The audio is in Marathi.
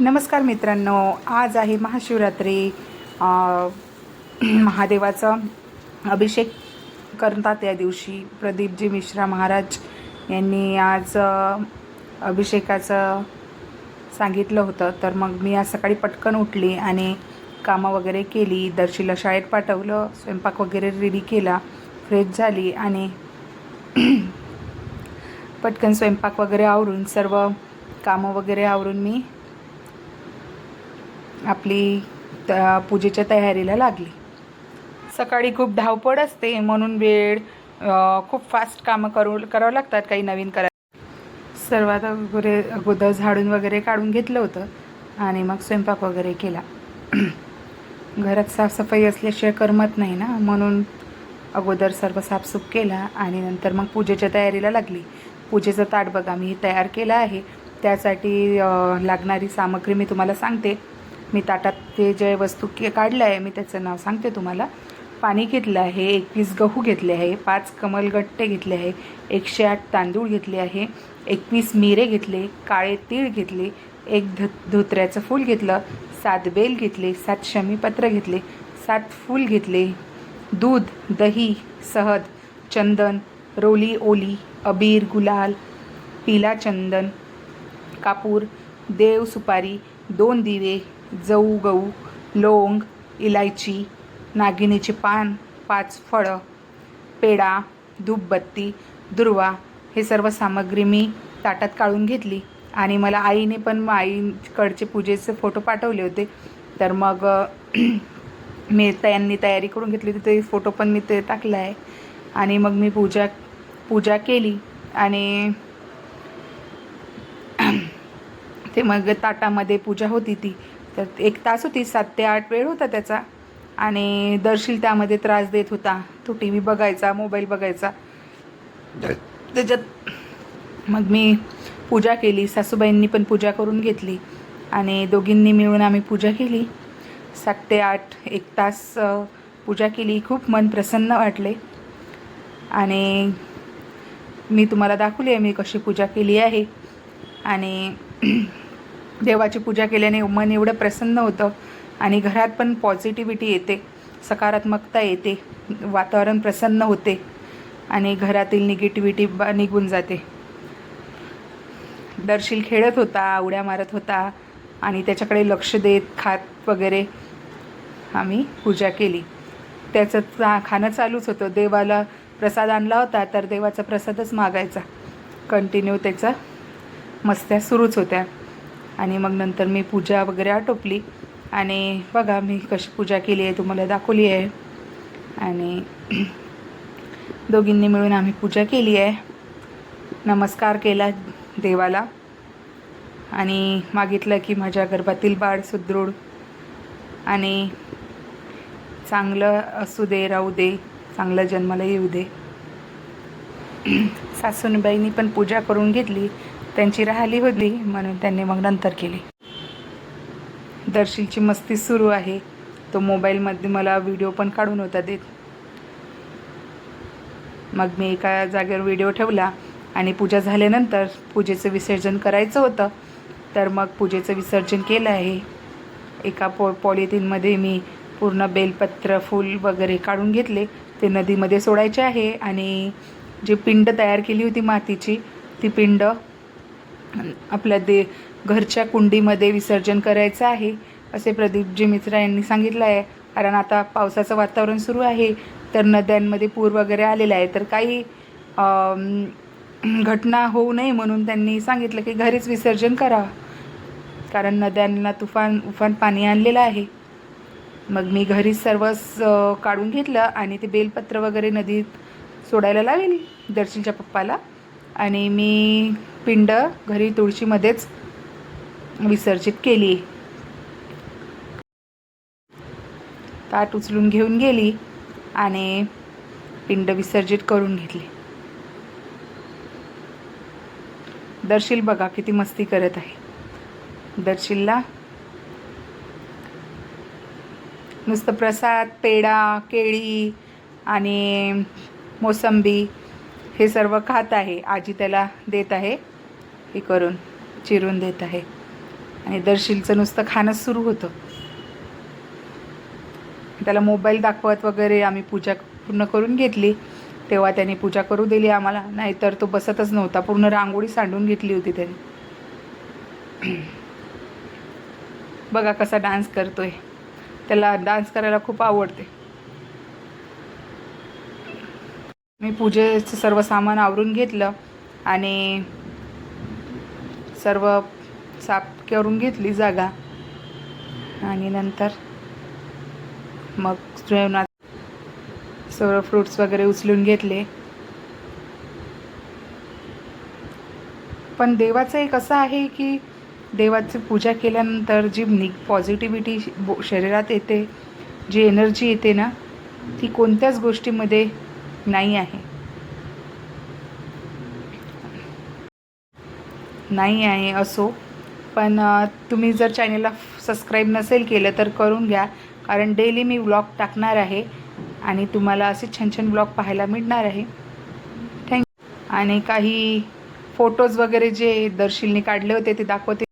नमस्कार मित्रांनो आज आहे महाशिवरात्री. महादेवाचा अभिषेक करतात या दिवशी प्रदीपजी मिश्रा महाराज यांनी आज अभिषेकाचं सांगितलं होतं. तर मग मी आज सकाळी पटकन उठली आणि कामं वगैरे केली. दर्शीला शाळेत पाठवलं स्वयंपाक वगैरे रेडी केला फ्रेश झाली आणि पटकन स्वयंपाक वगैरे आवरून सर्व कामं वगैरे आवरून मी आपली त्या पूजेच्या तयारीला लागली. सकाळी खूप धावपळ असते म्हणून वेळ खूप फास्ट कामं करू करावं लागतात काही नवीन करा. सर्वात अगोदर अगोदर झाडून वगैरे काढून घेतलं होतं आणि मग स्वयंपाक वगैरे केला. घरात साफसफाई असल्याशिवाय करमत नाही ना म्हणून अगोदर सर्व साफसूफ केला आणि नंतर मग पूजेच्या तयारीला लागली. पूजेचं ताट बघा मी तयार केलं आहे. त्यासाठी लागणारी सामग्री मी तुम्हाला सांगते. मी ताटात ते जे वस्तू के काढलं आहे मी त्याचं नाव सांगते तुम्हाला. पाणी घेतलं आहे एकवीस गहू घेतले आहे पाच कमलगट्टे घेतले आहे एकशे आठ तांदूळ घेतले आहे एकवीस मिरे घेतले काळे तीळ घेतले एक ध धोत्र्याचं फूल घेतलं सात बेल घेतले सात शमीपत्र घेतले सात फूल घेतले दूध दही सहद चंदन रोली ओली अबीर गुलाल पिला चंदन कापूर देव सुपारी दोन दिवे जऊ गऊ लोंग इलायची नागिनीचे पान पाच फळं पेढा धूपबत्ती दुर्वा हे सर्व सामग्री मी ताटात काढून घेतली. आणि मला आईने पण आईकडचे पूजेचे फोटो पाठवले होते. तर मग मी त्यांनी तयारी करून घेतली होती. ते फोटो पण मी ते टाकला आहे. आणि मग मी पूजा पूजा केली. आणि ते मग ताटामध्ये पूजा होती ती. तर एक तास होती सात ते आठ वेळ होता त्याचा. आणि दर्शील त्यामध्ये त्रास देत होता. तो टी व्ही बघायचा मोबाईल बघायचा. त्याच्यात मग मी पूजा केली सासूबाईंनी पण पूजा करून घेतली. आणि दोघींनी मिळून आम्ही पूजा केली. सात ते आठ एक तास पूजा केली. खूप मन प्रसन्न वाटले. आणि मी तुम्हाला दाखवली आहे मी कशी पूजा केली आहे. आणि देवाची पूजा केल्याने मन एवढं प्रसन्न होतं आणि घरात पण पॉझिटिव्हिटी येते सकारात्मकता येते वातावरण प्रसन्न होते आणि घरातील निगेटिव्हिटी ब निघून जाते. दर्शील खेळत होता उड्या मारत होता आणि त्याच्याकडे लक्ष देत खात वगैरे आम्ही पूजा केली. त्याचं चा खाणं चालूच होतं. देवाला प्रसाद आणला होता तर देवाचा प्रसादच मागायचा. कंटिन्यू त्याचा मस्त्या सुरूच होत्या. आणि मग नंतर मी पूजा वगैरे आटोपली. आणि बघा मी कशी पूजा केली आहे तुम्हाला दाखवली आहे. आणि दोघींनी मिळून आम्ही पूजा केली आहे. नमस्कार केला देवाला. आणि मागितलं की माझ्या गर्भातील बाळ सुदृढ आणि चांगलं असू दे राहू दे चांगलं जन्माला येऊ दे. सासूनबाईंनी पण पूजा करून घेतली. त्यांची राहिली होती म्हणून त्यांनी मग नंतर केली. दर्शीलची मस्ती सुरू आहे. तो मोबाईलमध्ये मला व्हिडिओ पण काढून होता देत. मग मी एका जागेवर व्हिडिओ ठेवला आणि पूजा झाल्यानंतर पूजेचं विसर्जन करायचं होतं. तर मग पूजेचं विसर्जन केलं आहे. एका पॉ पॉलिथिनमध्ये मी पूर्ण बेलपत्र फूल वगैरे काढून घेतले. ते नदीमध्ये सोडायचे आहे आणि जी पिंड तयार केली होती मातीची ती पिंड आपल्या दे घरच्या कुंडीमध्ये विसर्जन करायचं आहे असे प्रदीपजी मित्रा यांनी सांगितलं आहे. कारण आता पावसाचं वातावरण सुरू आहे तर नद्यांमध्ये पूर वगैरे आलेला आहे. तर काही घटना होऊ नये म्हणून त्यांनी सांगितलं की घरीच विसर्जन करा. कारण नद्यांना तुफान उफान पाणी आणलेलं आहे. मग मी घरीच सर्वच काढून घेतलं आणि ते बेलपत्र वगैरे नदीत सोडायला लावेल दर्शनच्या पप्पाला. आणि मी पिंड घरी तुळशीमध्येच विसर्जित केली. ताट उचलून घेऊन गेली आणि पिंड विसर्जित करून घेतली. दर्शील बघा किती मस्ती करत आहे. दर्शीलला नुसतं प्रसाद पेढा केळी आणि मोसंबी हे सर्व खात आहे. आजी त्याला देत आहे. हे करून चिरून देत आहे. आणि दर्शीलचं नुसतं खाणंच सुरू होतं. त्याला मोबाईल दाखवत वगैरे आम्ही पूजा पूर्ण करून घेतली. तेव्हा त्याने पूजा करू दिली आम्हाला. नाहीतर तो बसतच नव्हता. पूर्ण रांगोळी सांडून घेतली होती त्याने. बघा कसा डान्स करतोय. त्याला डान्स करायला खूप आवडते. मी पूजेचं सर्व सामान आवरून घेतलं. आणि सर्व साफ करून घेतली जागा. आणि नंतर मग जेवणात सर्व फ्रूट्स वगैरे उचलून घेतले. पण देवाचं एक असं आहे की देवाची पूजा केल्यानंतर जी नि पॉझिटिव्हिटी शरीरात येते जी एनर्जी येते ना ती कोणत्याच गोष्टीमध्ये नाही आहे. नाही आहे असो. पण तुम्ही जर चॅनेलला सबस्क्राईब नसेल केलं तर करून घ्या. कारण डेली मी व्लॉग टाकणार आहे आणि तुम्हाला असे छान छान व्लॉग पाहायला मिळणार आहे. थँक आणि काही फोटोज वगैरे जे दर्शिलने काढले होते ते दाखवते